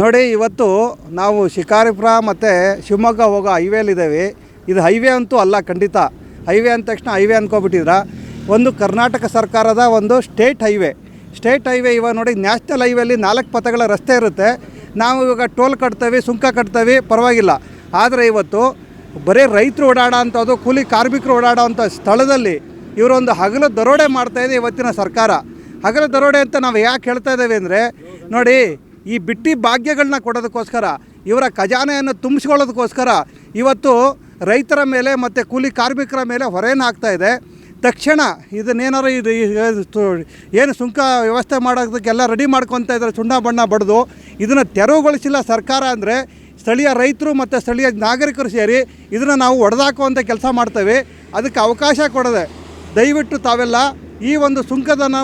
ನೋಡಿ, ಇವತ್ತು ನಾವು ಶಿಕಾರಿಪುರ ಮತ್ತು ಶಿವಮೊಗ್ಗ ಹೋಗೋ ಹೈವೇಲಿದ್ದೇವೆ ಇದು ಹೈವೇ ಅಂತೂ ಅಲ್ಲ, ಖಂಡಿತ. ಹೈವೇ ಅಂದ ತಕ್ಷಣ ಹೈವೇ ಅಂದ್ಕೊಬಿಟ್ಟಿದ್ರ ಒಂದು ಕರ್ನಾಟಕ ಸರ್ಕಾರದ ಒಂದು ಸ್ಟೇಟ್ ಹೈವೇ ಸ್ಟೇಟ್ ಹೈವೇ ಇವಾಗ ನೋಡಿ ನ್ಯಾಷನಲ್ ಹೈವೇಲಿ ನಾಲ್ಕು ಪಥಗಳ ರಸ್ತೆ ಇರುತ್ತೆ. ನಾವು ಇವಾಗ ಟೋಲ್ ಕಟ್ತೇವೆ, ಸುಂಕ ಕಟ್ತೇವೆ, ಪರವಾಗಿಲ್ಲ. ಆದರೆ ಇವತ್ತು ಬರೀ ರೈತರು ಓಡಾಡೋ ಅಂಥದ್ದು ಕೂಲಿ ಕಾರ್ಮಿಕರು ಓಡಾಡೋ ಸ್ಥಳದಲ್ಲಿ ಇವರೊಂದು ಹಗಲು ದರೋಡೆ ಮಾಡ್ತಾಯಿದೆ ಇವತ್ತಿನ ಸರ್ಕಾರ. ಹಗಲು ದರೋಡೆ ಅಂತ ನಾವು ಯಾಕೆ ಹೇಳ್ತಾ ಇದ್ದೇವೆ ಅಂದರೆ, ನೋಡಿ ಈ ಬಿಟ್ಟಿ ಭಾಗ್ಯಗಳನ್ನ ಕೊಡೋದಕ್ಕೋಸ್ಕರ, ಇವರ ಖಜಾನೆಯನ್ನು ತುಂಬಿಸ್ಕೊಳ್ಳೋದಕ್ಕೋಸ್ಕರ ಇವತ್ತು ರೈತರ ಮೇಲೆ ಮತ್ತು ಕೂಲಿ ಕಾರ್ಮಿಕರ ಮೇಲೆ ಹೊರೆಯನ್ನು ಹಾಕ್ತಾ ಇದೆ. ತಕ್ಷಣ ಇದನ್ನೇನಾರು ಇದು ಏನು ಸುಂಕ ವ್ಯವಸ್ಥೆ ಮಾಡೋದಕ್ಕೆಲ್ಲ ರೆಡಿ ಮಾಡ್ಕೊತಾ ಇದ್ದಾರೆ, ಸುಣ್ಣ ಬಣ್ಣ ಬಡಿದು. ಇದನ್ನು ತೆರವುಗೊಳಿಸಿಲ್ಲ ಸರ್ಕಾರ ಅಂದರೆ ಸ್ಥಳೀಯ ರೈತರು ಮತ್ತು ಸ್ಥಳೀಯ ನಾಗರಿಕರು ಸೇರಿ ಇದನ್ನು ನಾವು ಒಡೆದಾಕುವಂಥ ಕೆಲಸ ಮಾಡ್ತೇವೆ. ಅದಕ್ಕೆ ಅವಕಾಶ ಕೊಡದೆ ದಯವಿಟ್ಟು ತಾವೆಲ್ಲ ಈ ಒಂದು ಸುಂಕದನ್ನು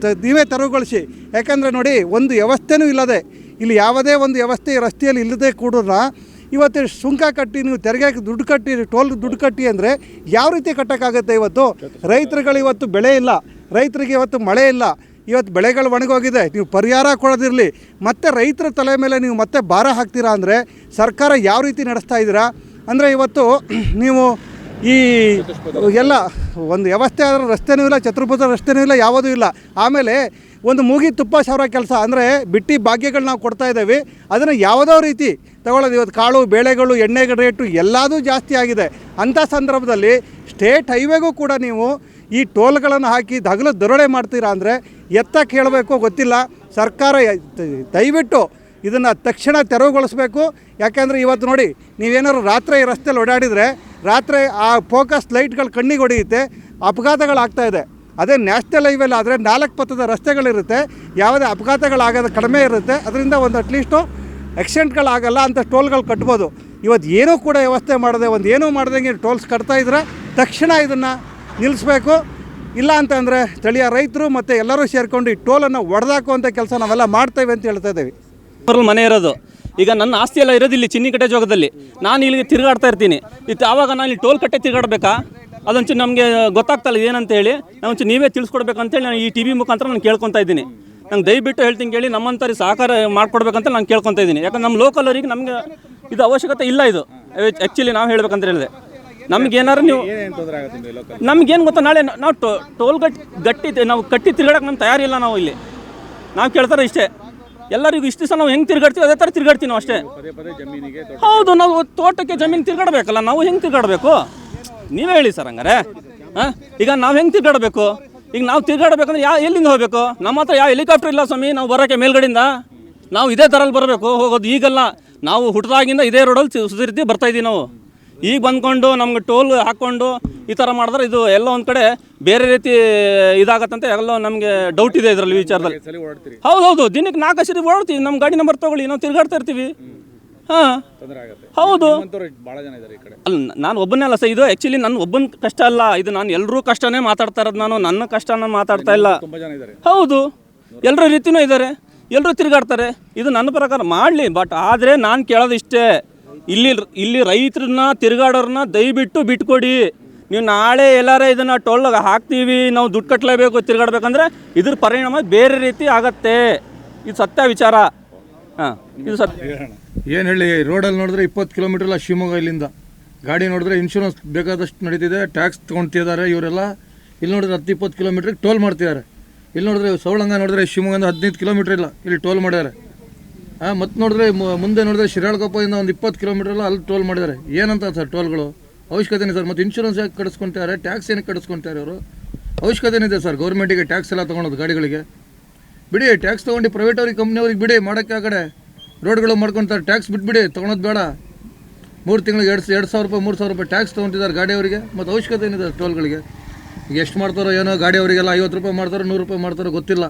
ತ- ನೀವೇ ತೆರವುಗೊಳಿಸಿ. ಯಾಕಂದರೆ ನೋಡಿ, ಒಂದು ವ್ಯವಸ್ಥೆನೂ ಇಲ್ಲದೆ, ಇಲ್ಲಿ ಯಾವುದೇ ಒಂದು ವ್ಯವಸ್ಥೆ ರಸ್ತೆಯಲ್ಲಿ ಇಲ್ಲದೆ ಕೂಡ್ರ ಇವತ್ತು ಸುಂಕ ಕಟ್ಟಿ, ನೀವು ತೆರಿಗೆ ದುಡ್ಡು ಕಟ್ಟಿ, ಟೋಲ್ ದುಡ್ಡು ಕಟ್ಟಿ ಅಂದರೆ ಯಾವ ರೀತಿ ಕಟ್ಟೋಕ್ಕಾಗುತ್ತೆ ಇವತ್ತು? ರೈತರುಗಳು ಇವತ್ತು ಬೆಳೆ ಇಲ್ಲ. ರೈತರಿಗೆ ಇವತ್ತು ಮಳೆ ಇಲ್ಲ. ಇವತ್ತು ಬೆಳೆಗಳು ಒಣಗೋಗಿದೆ. ನೀವು ಪರಿಹಾರ ಕೊಡೋದಿರಲಿ. ಮತ್ತೆ ರೈತರ ತಲೆ ಮೇಲೆ ನೀವು ಮತ್ತೆ ಭಾರ ಹಾಕ್ತೀರಾ ಅಂದರೆ ಸರ್ಕಾರ ಯಾವ ರೀತಿ ನಡೆಸ್ತಾ ಇದ್ದೀರಾ? ಅಂದರೆ ಇವತ್ತು ನೀವು ಈ ಎಲ್ಲ ಒಂದು ವ್ಯವಸ್ಥೆ ಆದರೂ ರಸ್ತೆನೂ ಇಲ್ಲ, ಚತುರ್ಭುಜ ರಸ್ತೆನೂ ಇಲ್ಲ, ಯಾವುದೂ ಇಲ್ಲ. ಆಮೇಲೆ ಒಂದು ಮೂಗಿ ತುಪ್ಪ ಸಾವಿರ ಕೆಲಸ ಅಂದರೆ ಬಿಟ್ಟಿ ಭಾಗ್ಯಗಳು ನಾವು ಕೊಡ್ತಾ ಇದ್ದೇವೆ. ಅದನ್ನು ಯಾವುದೋ ರೀತಿ ತಗೊಳ್ಳೋದು. ಇವತ್ತು ಕಾಳು, ಬೇಳೆಗಳು, ಎಣ್ಣೆಗೆ ರೇಟು ಎಲ್ಲದೂ ಜಾಸ್ತಿ ಆಗಿದೆ. ಅಂಥ ಸಂದರ್ಭದಲ್ಲಿ ಸ್ಟೇಟ್ ಹೈವೇಗೂ ಕೂಡ ನೀವು ಈ ಟೋಲ್ಗಳನ್ನು ಹಾಕಿ ಹಗಲು ದರೋಡೆ ಮಾಡ್ತೀರಾ ಅಂದರೆ ಎತ್ತ ಕೇಳಬೇಕು ಗೊತ್ತಿಲ್ಲ. ಸರ್ಕಾರ ದಯವಿಟ್ಟು ಇದನ್ನು ತಕ್ಷಣ ತೆರವುಗೊಳಿಸ್ಬೇಕು. ಯಾಕೆಂದರೆ ಇವತ್ತು ನೋಡಿ, ನೀವೇನಾದ್ರು ರಾತ್ರಿ ರಸ್ತೆಯಲ್ಲಿ ಓಡಾಡಿದರೆ ರಾತ್ರಿ ಆ ಫೋಕಸ್ ಲೈಟ್ಗಳು ಕಣ್ಣಿಗೆ ಹೊಡೆಯುತ್ತೆ, ಅಪಘಾತಗಳಾಗ್ತಾ ಇದೆ. ಅದೇ ನ್ಯಾಷನಲ್ ಹೈವೇಲಿ ಆದರೆ ನಾಲ್ಕು ಪಥದ ರಸ್ತೆಗಳಿರುತ್ತೆ, ಯಾವುದೇ ಅಪಘಾತಗಳಾಗೋದು ಕಡಿಮೆ ಇರುತ್ತೆ. ಅದರಿಂದ ಒಂದು ಅಟ್ಲೀಸ್ಟು ಆಕ್ಸಿಡೆಂಟ್ಗಳಾಗಲ್ಲ ಅಂತ ಟೋಲ್ಗಳು ಕಟ್ಬೋದು. ಇವತ್ತು ಏನೂ ಕೂಡ ವ್ಯವಸ್ಥೆ ಮಾಡದೆ, ಒಂದು ಏನೂ ಮಾಡ್ದಂಗೆ ಟೋಲ್ಸ್ ಕಟ್ತಾ ಇದ್ರೆ ತಕ್ಷಣ ಇದನ್ನು ನಿಲ್ಲಿಸ್ಬೇಕು. ಇಲ್ಲ ಅಂತಂದರೆ ಸ್ಥಳೀಯ ರೈತರು ಮತ್ತು ಎಲ್ಲರೂ ಸೇರಿಕೊಂಡು ಈ ಟೋಲನ್ನು ಒಡೆದಾಕುವಂಥ ಕೆಲಸ ನಾವೆಲ್ಲ ಮಾಡ್ತೇವೆ ಅಂತ ಹೇಳ್ತಾ ಇದ್ದೀವಿ. ಮನೆ ಇರೋದು. ಈಗ ನನ್ನ ಆಸ್ತಿ ಎಲ್ಲ ಇರೋದು ಇಲ್ಲಿ ಚಿನ್ನಿಕಟ್ಟೆ ಜೋಗದಲ್ಲಿ ನಾನು ಇಲ್ಲಿಗೆ ತಿರುಗಾಡ್ತಾ ಇರ್ತೀನಿ. ಇತ್ತು ಆವಾಗ ನಾನು ಇಲ್ಲಿ ಟೋಲ್ ಕಟ್ಟೆ ತಿರುಗಾಡ್ಬೇಕಾ? ಅದೊಂಚೂರು ನಮಗೆ ಗೊತ್ತಾಗ್ತಲ್ಲ ಏನಂತ ಹೇಳಿ. ಒಂಚೂರು ನೀವೇ ತಿಳಿಸ್ಕೊಡ್ಬೇಕಂತೇಳಿ ನಾನು ಈ ಟಿ ವಿ ಮುಖಾಂತರ ನಾನು ಕೇಳ್ಕೊತಾ ಇದ್ದೀನಿ. ನಂಗೆ ದಯವಿಟ್ಟು ಹೇಳ್ತೀನಿ ಕೇಳಿ ನಮ್ಮಂಥವ್ರಿಗೆ ಸಹಕಾರ ಮಾಡ್ಕೊಡ್ಬೇಕಂತ ನಾನು ಕೇಳ್ಕೊತಾ ಇದ್ದೀನಿ. ಯಾಕಂದ್ರೆ ನಮ್ಮ ಲೋಕಲ್ ಅವರಿಗೆ ನಮಗೆ ಇದು ಅವಶ್ಯಕತೆ ಇಲ್ಲ ಇದು. ಆ್ಯಕ್ಚುಲಿ ನಾವು ಹೇಳ್ಬೇಕಂತ ಹೇಳಿದೆ. ನಮ್ಗೆ ಏನಾರು ನೀವು ನಮ್ಗೇನು ಗೊತ್ತಾ? ನಾಳೆ ನಾವು ಟೋಲ್ ಗಟ್ಟಿ ಗಟ್ಟಿ ನಾವು ಕಟ್ಟಿ ತಿರ್ಗಾಡಕ್ಕೆ ನಮ್ಮ ತಯಾರಿಲ್ಲ ನಾವು ಇಲ್ಲಿ. ನಾವು ಕೇಳ್ತಾರೆ ಇಷ್ಟೇ. ಎಲ್ಲರಿಗೂ ಇಷ್ಟು ದಿವಸ ನಾವು ಹೆಂಗೆ ತಿರ್ಗಾಡ್ತೀವಿ ಅದೇ ಥರ ತಿರ್ಗಾಡ್ತೀವಿ ನಾವು ಅಷ್ಟೇ. ಹೌದು ನಾವು ತೋಟಕ್ಕೆ ಜಮೀನು ತಿರ್ಗಾಡ್ಬೇಕಲ್ಲ ನಾವು ಹೆಂಗೆ ತಿರ್ಗಾಡಬೇಕು? ನೀವೇ ಹೇಳಿ ಸರ್ ಹಂಗಾರೆ. ಹಾಂ? ಈಗ ನಾವು ಹೆಂಗೆ ತಿರ್ಗಾಡಬೇಕು? ಈಗ ನಾವು ತಿರ್ಗಾಡಬೇಕಂದ್ರೆ ಯಾವ ಎಲ್ಲಿಂದ ಹೋಗಬೇಕು? ನಮ್ಮ ಹತ್ರ ಯಾವ ಹೆಲಿಕಾಪ್ಟರ್ ಇಲ್ಲ ಸ್ವಾಮಿ ನಾವು ಬರೋಕ್ಕೆ ಮೇಲ್ಗಡೆಯಿಂದ. ನಾವು ಇದೇ ಥರಲ್ಲಿ ಬರಬೇಕು ಹೋಗೋದು ಈಗಲ್ಲ. ನಾವು ಹುಟ್ಟಿದಾಗಿಂದ ಇದೇ ರೋಡಲ್ಲಿ ಸುಧೀರ್ತಿ ಬರ್ತಾ ಇದ್ದೀವಿ ನಾವು. ಈಗ ಬಂದ್ಕೊಂಡು ನಮ್ಗೆ ಟೋಲ್ ಹಾಕ್ಕೊಂಡು ಈ ಥರ ಮಾಡಿದ್ರೆ ಇದು ಎಲ್ಲ ಒಂದು ಕಡೆ ಬೇರೆ ರೀತಿ ಇದಾಗತ್ತಂತ ಎಲ್ಲ ನಮಗೆ ಡೌಟ್ ಇದೆ ಇದರಲ್ಲಿ ವಿಚಾರದಲ್ಲಿ. ಹೌದು ಹೌದು ದಿನಕ್ಕೆ ನಾಲ್ಕು ಸರಿ ಓಡ್ತೀವಿ ನಮ್ಮ ಗಾಡಿ ನಂಬರ್ ತಗೊಳ್ಳಿ ನಾವು ತಿರ್ಗಾಡ್ತಾ ಇರ್ತೀವಿ. ಹಾಂ. ಹೌದು. ಅಲ್ಲ ನಾನು ಒಬ್ಬನೇ ಅಲ್ಲ ಸರ್ ಇದು ಆ್ಯಕ್ಚುಲಿ ನನ್ನ ಒಬ್ಬನ ಕಷ್ಟ ಅಲ್ಲ ಇದು ನಾನು ಎಲ್ಲರೂ ಕಷ್ಟನೇ ಮಾತಾಡ್ತಾ ಇರೋದು ನಾನು ನನ್ನ ಕಷ್ಟ ನಾನು ಮಾತಾಡ್ತಾ ಇಲ್ಲ. ಹೌದು. ಎಲ್ಲರ ರೀತಿನೂ ಇದ್ದಾರೆ ಎಲ್ಲರೂ ತಿರುಗಾಡ್ತಾರೆ. ಇದು ನನ್ನ ಪ್ರಕಾರ ಮಾಡಲಿ ಬಟ್ ಆದರೆ ನಾನು ಕೇಳೋದು ಇಷ್ಟೇ. ಇಲ್ಲಿ ಇಲ್ಲಿ ರೈತರನ್ನ ತಿರುಗಾಡೋರನ್ನ ದಯವಿಟ್ಟು ಬಿಟ್ಕೊಡಿ. ನೀವು ನಾಳೆ ಎಲ್ಲಾರೇ ಇದನ್ನು ಟೋಲ್ ಹಾಕ್ತೀವಿ, ನಾವು ದುಡ್ಡು ಕಟ್ಟಲೇಬೇಕು ತಿರುಗಾಡ್ಬೇಕಂದ್ರೆ ಇದ್ರ ಪರಿಣಾಮ ಬೇರೆ ರೀತಿ ಆಗತ್ತೆ. ಇದು ಸತ್ಯ ವಿಚಾರ. ಹಾಂ, ಇದು ಸತ್ಯ. ಏನು ಹೇಳಿ ರೋಡಲ್ಲಿ ನೋಡಿದ್ರೆ ಇಪ್ಪತ್ತು ಕಿಲೋಮೀಟರ್ ಇಲ್ಲ ಶಿವಮೊಗ್ಗ ಇಲ್ಲಿಂದ. ಗಾಡಿ ನೋಡಿದ್ರೆ ಇನ್ಶೂರೆನ್ಸ್ ಬೇಕಾದಷ್ಟು ನಡೀತಿದೆ ಟ್ಯಾಕ್ಸ್ ತೊಗೊಳ್ತಿದ್ದಾರೆ ಇವರೆಲ್ಲ. ಇಲ್ಲಿ ನೋಡಿದ್ರೆ ಹತ್ತು, ಇಪ್ಪತ್ತು ಕಿಲೋಮೀಟ್ರಿಗೆ ಟೋಲ್ ಮಾಡ್ತಿದ್ದಾರೆ. ಇಲ್ಲಿ ನೋಡಿದ್ರೆ ಸೌಳಂಗ ನೋಡಿದ್ರೆ ಶಿವಮೊಗ್ಗದಿಂದ ಹದಿನೈದು ಕಿಲೋಮೀಟ್ರ್ ಇಲ್ಲ, ಇಲ್ಲಿ ಟೋಲ್ ಮಾಡಿದ್ದಾರೆ ಹಾಂ ಮತ್ತೆ ನೋಡಿದ್ರೆ ಮುಂದೆ ನೋಡಿದ್ರೆ ಶಿರಾಳಕೊಪ್ಪದಿಂದ ಒಂದು ಇಪ್ಪತ್ತು ಕಿಲೋಮೀಟರ್ ಅಲ್ಲಿ ಟೋಲ್ ಮಾಡಿದ್ದಾರೆ ಏನಂತ ಸರ್ ಟೋಲ್ಗಳು ಅವಶ್ಯಕತೆ ಸರ್? ಮತ್ತು ಇನ್ಶೂರೆನ್ಸ್ ಯಾಕೆ ಕಡಿಸ್ಕೊಂತಾರೆ ಟ್ಯಾಕ್ಸ್ ಏನಕ್ಕೆ ಕಡಿಸ್ಕೊಂತಾರೆ ಅವರು? ಅವಶ್ಯಕತೆ ಇದೆ ಸರ್? ಗೌರ್ಮೆಂಟಿಗೆ ಟ್ಯಾಕ್ಸ್ ಎಲ್ಲ ತೊಗೊಳೋದು ಗಾಡಿಗಳಿಗೆ? ಬಿಡಿ ಟ್ಯಾಕ್ಸ್ ತೊಗೊಂಡು ಪ್ರೈವೇಟ್ ಅವ್ರಿಗೆ ಕಂಪ್ನಿಯವ್ರಿಗೆ ಬಿಡಿ, ಮಾಡೋಕ್ಕೆ ಆ ಕಡೆ ರೋಡ್ಗಳು ಮಾಡ್ಕೊತಾರೆ. ಟ್ಯಾಕ್ಸ್ ಬಿಟ್ಬಿಡಿ, ತೊಗೊಳೋದು ಬೇಡ. ಮೂರು ತಿಂಗಳಿಗೆ ಎರಡು ಎರಡು ಸಾವಿರ ರೂಪಾಯಿ, ಮೂರು ಸಾವಿರ ರೂಪಾಯಿ ಟ್ಯಾಕ್ಸ್ ತೊಗೊಂತಿದ್ದಾರೆ ಗಾಡಿಯವರಿಗೆ ಮತ್ತು ಅವಶ್ಯಕತೆ ಏನಿದೆ ಟೋಲ್ಗಳಿಗೆ ಎಷ್ಟು ಮಾಡ್ತಾರೋ ಏನೋ ಗಾಡಿಯವರಿಗೆಲ್ಲ ಐವತ್ತು ರೂಪಾಯಿ ಮಾಡ್ತಾರೋ, ನೂರು ರೂಪಾಯಿ ಮಾಡ್ತಾರೋ ಗೊತ್ತಿಲ್ಲ.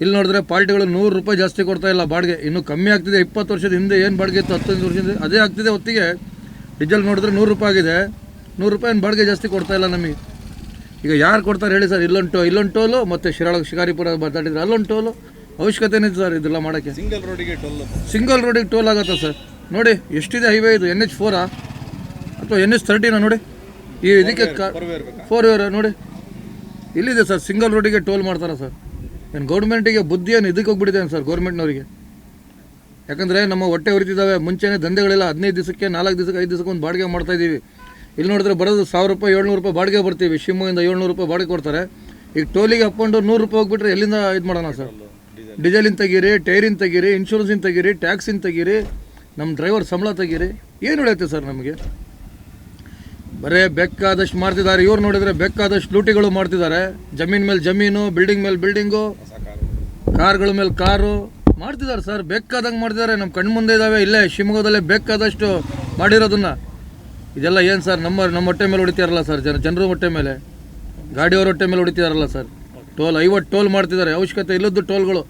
ಇಲ್ಲಿ ನೋಡಿದ್ರೆ ಪಾರ್ಟಿಗಳು ನೂರು ರೂಪಾಯಿ ಜಾಸ್ತಿ ಕೊಡ್ತಾ ಇಲ್ಲ ಬಾಡಿಗೆ. ಇನ್ನು ಕಮ್ಮಿ ಆಗ್ತಿದೆ. ಇಪ್ಪತ್ತು ವರ್ಷದ ಹಿಂದೆ ಏನು ಬಾಡಿಗೆ ಇತ್ತು? ಹತ್ತೊಂದು ವರ್ಷದಿಂದ ಅದೇ ಆಗ್ತಿದೆ ಹೊತ್ತಿಗೆ ಡೀಸೆಲ್ ನೋಡಿದ್ರೆ ನೂರು ರೂಪಾಯಿ ಆಗಿದೆ. ನೂರು ರೂಪಾಯಿ ಬಾಡಿಗೆ ಜಾಸ್ತಿ ಕೊಡ್ತಾ ಇಲ್ಲ ನಮಗೆ. ಈಗ ಯಾರು ಕೊಡ್ತಾರೆ ಹೇಳಿ ಸರ್? ಇಲ್ಲೊಂದು ಟೋ ಇಲ್ಲೊಂದು ಟೋಲು ಮತ್ತು ಶಿರಾಳ ಶಿಕಾರಿಪುರ ಮಾತಾಡಿದ್ರೆ ಅಲ್ಲೊಂದು ಟೋಲು ಅವಶ್ಯಕತೆ ಏನಿದೆ ಸರ್ ಇದೆಲ್ಲ ಮಾಡೋಕ್ಕೆ? ಸಿಂಗಲ್ ರೋಡಿಗೆ ಟೋಲ್ ಸಿಂಗಲ್ ರೋಡಿಗೆ ಟೋಲ್ ಆಗುತ್ತಾ ಸರ್? ನೋಡಿ ಎಷ್ಟಿದೆ ಹೈವೇ ಇದು? ಎನ್ ಎಚ್ ಫೋರಾ ಅಥವಾ ಎನ್ ಎಚ್ ತರ್ಟಿನಾ ನೋಡಿ? ಈ ಇದಕ್ಕೆ ಫೋರ್ ಇಯರ್ ನೋಡಿ. ಇಲ್ಲಿದೆ ಸರ್ ಸಿಂಗಲ್ ರೋಡಿಗೆ ಟೋಲ್ ಮಾಡ್ತಾರಾ ಸರ್? ಏನು ಗೌರ್ಮೆಂಟಿಗೆ ಬುದ್ಧಿ ಏನು ಇದಕ್ಕೆ ಹೋಗ್ಬಿಟ್ಟಿದ್ದೇನೆ ಸರ್ ಗೌರ್ಮೆಂಟ್ನವರಿಗೆ ಯಾಕಂದರೆ ನಮ್ಮ ಹೊಟ್ಟೆ ಹೊರಿತಿದ್ದಾವೆ ಮುಂಚೆನೇ ದಂಧೆಗಳೆಲ್ಲ ಹದಿನೈದು ದಿವಸಕ್ಕೆ, ನಾಲ್ಕು ದಿವಸಕ್ಕೆ, ಐದು ದಿವಸಕ್ಕೆ ಒಂದು ಬಾಡಿಗೆ ಮಾಡ್ತಾ ಇದ್ದೀವಿ. ಇಲ್ಲಿ ನೋಡಿದ್ರೆ ಬರೋದು ಸಾವಿರ ರೂಪಾಯಿ, ಏಳ್ನೂರು ರೂಪಾಯಿ ಬಾಡಿಗೆ ಬರ್ತೀವಿ. ಶಿವಮೊಗ್ಗದಿಂದ ಏಳ್ನೂರು ರೂಪಾಯಿ ಬಾಡಿಗೆ ಕೊಡ್ತಾರೆ. ಈಗ ಟೋಲಿಗೆ ಹಾಕ್ಕೊಂಡು ನೂರು ರೂಪಾಯಿ ಹೋಗ್ಬಿಟ್ರೆ ಎಲ್ಲಿಂದ ಇದು ಮಾಡೋಣ ಸರ್? ಡೀಸೆಲಿನ ತೆಗೀರಿ, ಟೈರಿನ ತೆಗೀರಿ ಇನ್ಶೂರೆನ್ಸಿನ ತೆಗೀರಿ ಟ್ಯಾಕ್ಸಿನ ತೆಗೀರಿ ನಮ್ಮ ಡ್ರೈವರ್ ಸಂಬಳ ತೆಗೀರಿ, ಏನು ಉಳಿಯುತ್ತೆ ಸರ್ ನಮಗೆ? ಬರೇ ಬೆಕ್ಕಾದಷ್ಟು ಮಾಡ್ತಿದ್ದಾರೆ. ಇವ್ರು ನೋಡಿದ್ರೆ ಬೇಕಾದಷ್ಟು ಲೂಟಿಗಳು ಮಾಡ್ತಿದ್ದಾರೆ. ಜಮೀನ್ ಮೇಲೆ ಜಮೀನು ಬಿಲ್ಡಿಂಗ್ ಮೇಲೆ ಬಿಲ್ಡಿಂಗು ಕಾರ್ಗಳ ಮೇಲೆ ಕಾರು ಮಾಡ್ತಿದ್ದಾರೆ ಸರ್. ಬೇಕಾದಂಗೆ ಮಾಡ್ತಿದ್ದಾರೆ. ನಮ್ಮ ಕಣ್ಣು ಮುಂದೆ ಇದ್ದಾವೆ ಇಲ್ಲೇ ಶಿವಮೊಗ್ಗದಲ್ಲೇ ಬೇಕಾದಷ್ಟು ಮಾಡಿರೋದನ್ನ. ಇದೆಲ್ಲ ಏನು ಸರ್? ನಮ್ಮ ನಮ್ಮ ಹೊಟ್ಟೆ ಮೇಲೆ ಹೊಡಿತಾರಲ್ಲ ಸರ್? ಜನ, ಜನರ ಹೊಟ್ಟೆ ಮೇಲೆ. ಗಾಡಿಯವ್ರ ಹೊಟ್ಟೆ ಮೇಲೆ ಹೊಡಿತಿದಾರಲ್ಲ ಸರ್? ಟೋಲ್, ಐವತ್ತು ಟೋಲ್ ಮಾಡ್ತಿದ್ದಾರೆ. ಅವಶ್ಯಕತೆ ಇಲ್ಲದ್ದು ಟೋಲ್ಗಳು.